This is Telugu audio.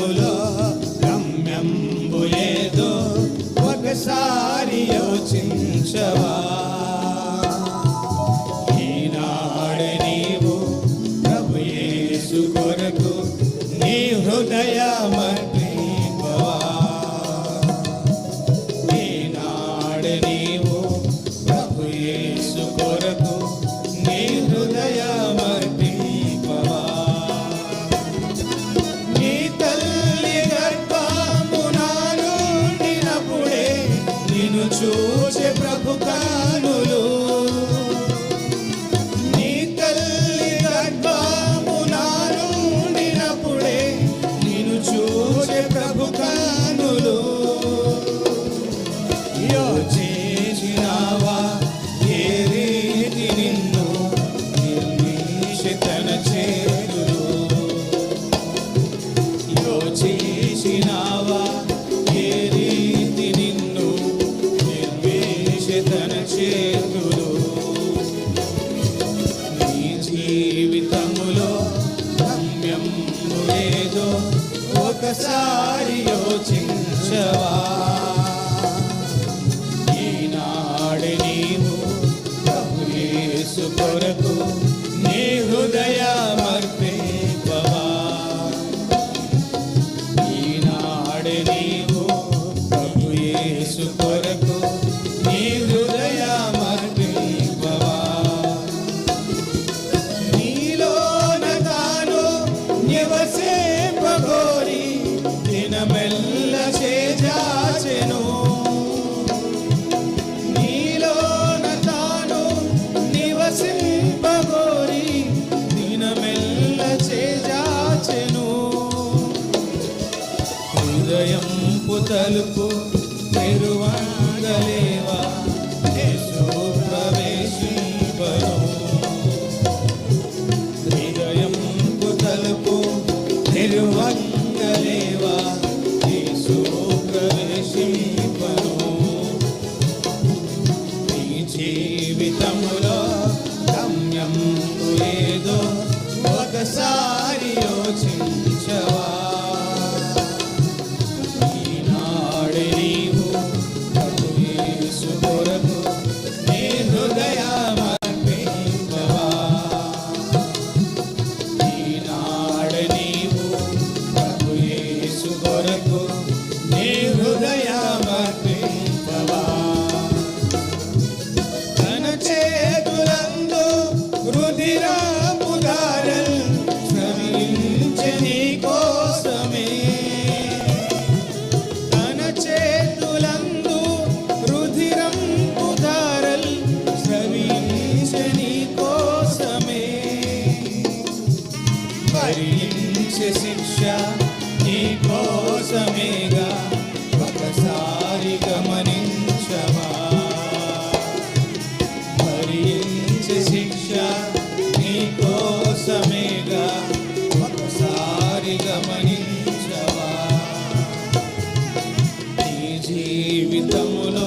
రమ్యములో రమ్యంబులేదో ఒకసారి యోచించవా? ప్రేమించినావా ఏ రీతి నిన్ను నిర్వేషతన చేతులు? నీ జీవితములో గమ్యం లేదో ఒకసారి యోచించవా? ఈనాడు నీవు ప్రభుయేసు కొరకు హృదయంపు తలుపు తెరువంగలేవా ప్రవేశింపను. హృదయంపు తలుపు తెరువంగలేవా ప్రవేశింపను. నీ జీవిత శిక్ష నీ కోసమేగా ఒకసారి గమనించవా భరించే శిక్ష జీవితములో